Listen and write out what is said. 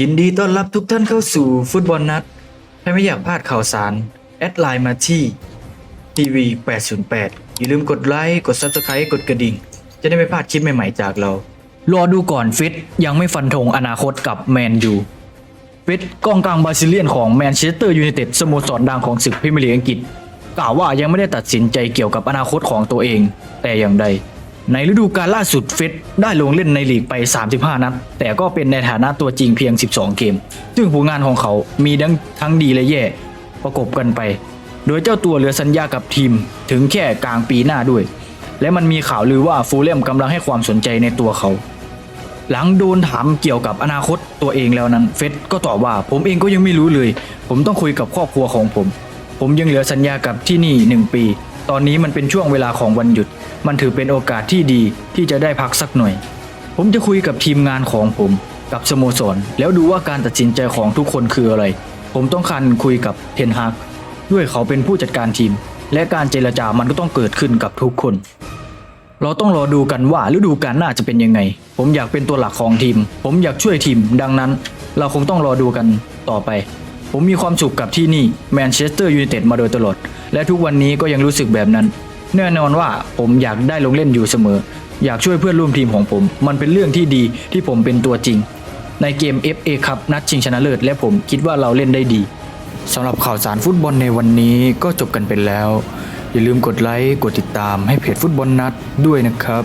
ยินดีต้อนรับทุกท่านเข้าสู่ฟุตบอลนัด ถ้าไม่อยากพลาดข่าวสาร แอดไลน์มาที่ทีวี808อย่าลืมกดไลค์ กด Subscribe กดกระดิ่ง จะได้ไม่พลาดคลิปใหม่ๆจากเรา รอดูก่อนฟิตยังไม่ฟันธงอนาคตกับแมนยูฟิตกองกลางบราซิเลียนของแมนเชสเตอร์ยูไนเต็ดสโมสรดังของศึกพรีเมียร์ลีกอังกฤษกล่าวว่ายังไม่ได้ตัดสินใจเกี่ยวกับอนาคตของตัวเอง แต่อย่างใด ในฤดูกาลล่าสุดเฟสได้ลงเล่นในลีกไป 35 นัด แต่ก็เป็นในฐานะตัวจริงเพียง 12 เกม ซึ่งผลงานของเขามีทั้งทั้งดีและแย่ ประกบกันไป โดยเจ้าตัวเหลือสัญญากับทีมถึงแค่กลางปีหน้าด้วย และมันมีข่าวลือว่าฟูลแลมกำลังให้ความสนใจในตัวเขา หลังโดนถามเกี่ยวกับอนาคตตัวเองแล้วนั้นเฟสก็ตอบว่าผมเองก็ยังไม่รู้เลย ผมต้องคุยกับครอบครัวของผม ผมยังเหลือสัญญากับที่นี่ 1 ปี ตอนนี้มันเป็นช่วงเวลาของวันหยุด มันถือเป็นโอกาสที่ดีที่จะได้พักสักหน่อย ผมจะคุยกับทีมงานของผม กับสโมสร แล้วดูว่าการตัดสินใจของทุกคนคืออะไร ผมต้องการคุยกับเทนฮากด้วยเขาเป็นผู้จัดการทีม และการเจรจามันก็ต้องเกิดขึ้นกับทุกคน เราต้องรอดูกันว่าฤดูกาลหน้าจะเป็นยังไง ผมอยากเป็นตัวหลักของทีม ผมอยากช่วยทีม ดังนั้น เราคงต้องรอดูกันต่อไป ผมมีความสุขกับที่นี่แมนเชสเตอร์ยูไนเต็ดมาโดยตลอด และทุกวันนี้ก็ยังรู้สึกแบบนั้น แน่นอนว่าผมอยากได้ลงเล่นอยู่เสมอ อยากช่วยเพื่อนร่วมทีมของผม มันเป็นเรื่องที่ดีที่ผมเป็นตัวจริง ในเกม FA ครับนัดชิงชนะเลิศและผมคิดว่าเราเล่นได้ดีสำหรับข่าวสารฟุตบอลในวันนี้ก็จบกันไปแล้ว อย่าลืมกดไลค์กดติดตามให้เพจฟุตบอลนัดด้วยนะครับ